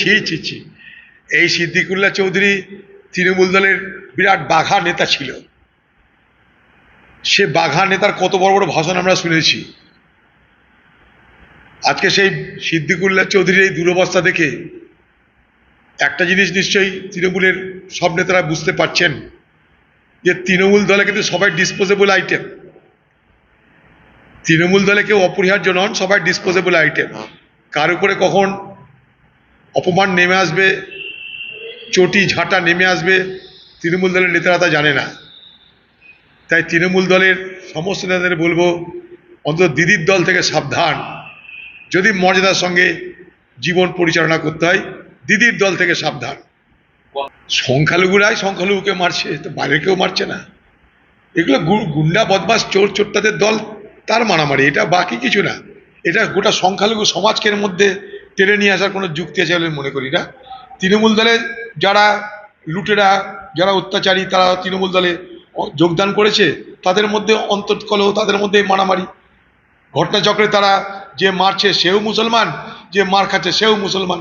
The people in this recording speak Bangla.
ছি ছি ছি। এই সিদ্দিকুল্লাহ চৌধুরী তৃণমূল দলের বিরাট বাঘা নেতা ছিল। সে বাঘা নেতার কত বড় বড় ভাষণ আমরা শুনেছি। আজকে সেই সিদ্দিকুল্লাহ চৌধুরীর এই দুরবস্থা দেখে একটা জিনিস নিশ্চয়ই তৃণমূলের সব নেতারা বুঝতে পারছেন যে তৃণমূল দলে কিন্তু সবাই ডিসপোজেবল আইটেম তৃণমূল দলে কেউ অপরিহার্য নন সবাই ডিসপোজেবল আইটেম কার উপরে কখন অপমান নেমে আসবে, চটি ঝাঁটা নেমে আসবে, তৃণমূল দলের নেতারা তা জানে না। তাই তৃণমূল দলের সমস্ত নেতাদের বলব, অন্তত দিদির দল থেকে সাবধান। যদি মর্যাদার সঙ্গে জীবন পরিচালনা করতে হয়, দিদির দল থেকে সাবধান। সংখ্যালঘুরাই সংখ্যালঘুকে মারছে, তো বাইরে কেউ মারছে না। এগুলো গুন্ডা বদমাস চোর, চোরটাদের দল, তার মারামারি, এটা বাকি কিছু না। এটা গোটা সংখ্যালঘু সমাজকে এর মধ্যে টেনে নিয়ে আসার কোনো যুক্তি আছে বলে মনে করি না। তৃণমূল দলে যারা লুটেরা, যারা অত্যাচারী, তারা তৃণমূল দলে যোগদান করেছে, তাদের মধ্যে অন্তর্কলহ, তাদের মধ্যে মারামারি। ঘটনাচক্রে তারা যে মারছে সেও মুসলমান, যে মার খাচ্ছে সেও মুসলমান।